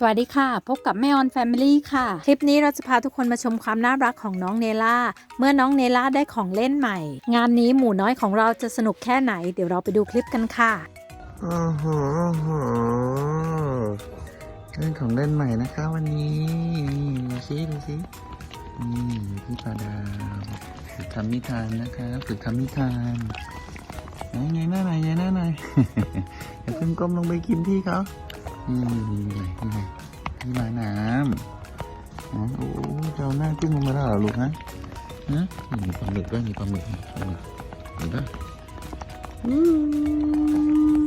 สวัสดีค่ะ พบกับแม่ออนแฟมิลี่ค่ะ คลิปนี้เราจะพาทุกคนมาชมความน่ารักของน้องเนล่า เมื่อน้องเนล่าได้ของเล่นใหม่ งานนี้หมูน้อยของเราจะสนุกแค่ไหน เดี๋ยวเราไปดูคลิปกันค่ะโอ้โหโอ้โหเล่นของเล่นใหม่นะคะวันนี้ดูสิดูสินี่พี่ปาดาวฝึกทำนิทานนะคะฝึกทำนิทานไหนไงหน้าไหนไงหน้าไหนอย่าเพิ่งก้มลงไปกินพี่เขา นี่นี่นี่นี่นี่พี่ลายน้ำอ๋อโอ้จะเอาหน้าจุ่มลงมาแล้วเหรอลูกฮะฮะมีปลาหมึกด้วยมีปลาหมึกปลาหมึกเห็นปะอืม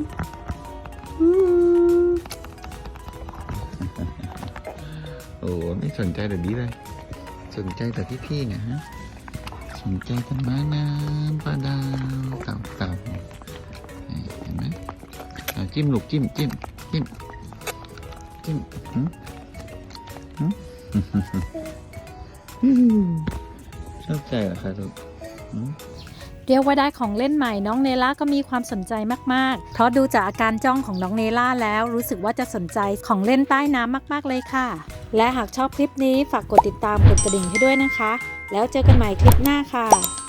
โอ้ไม่สนใจแบบนี้เลย สนใจแต่พี่ๆไงฮะสนใจต้นไม้น้ำปลาดาวเต่าเต่าเห็นไหมจิ้มลูกจิ้มจิ้มจิ้ม ชอบใจเหรอคะลูกเรียกว่าได้ของเล่นใหม่น้องเนล่าก็มีความสนใจมาก ๆ เพราะดูจากอาการจ้องของน้องเนล่าแล้วรู้สึกว่าจะสนใจของเล่นใต้น้ำมาก ๆ เลยค่ะ และหากชอบคลิปนี้ฝากกดติดตามกดกระดิ่งให้ด้วยนะคะ แล้วเจอกันใหม่คลิปหน้าค่ะ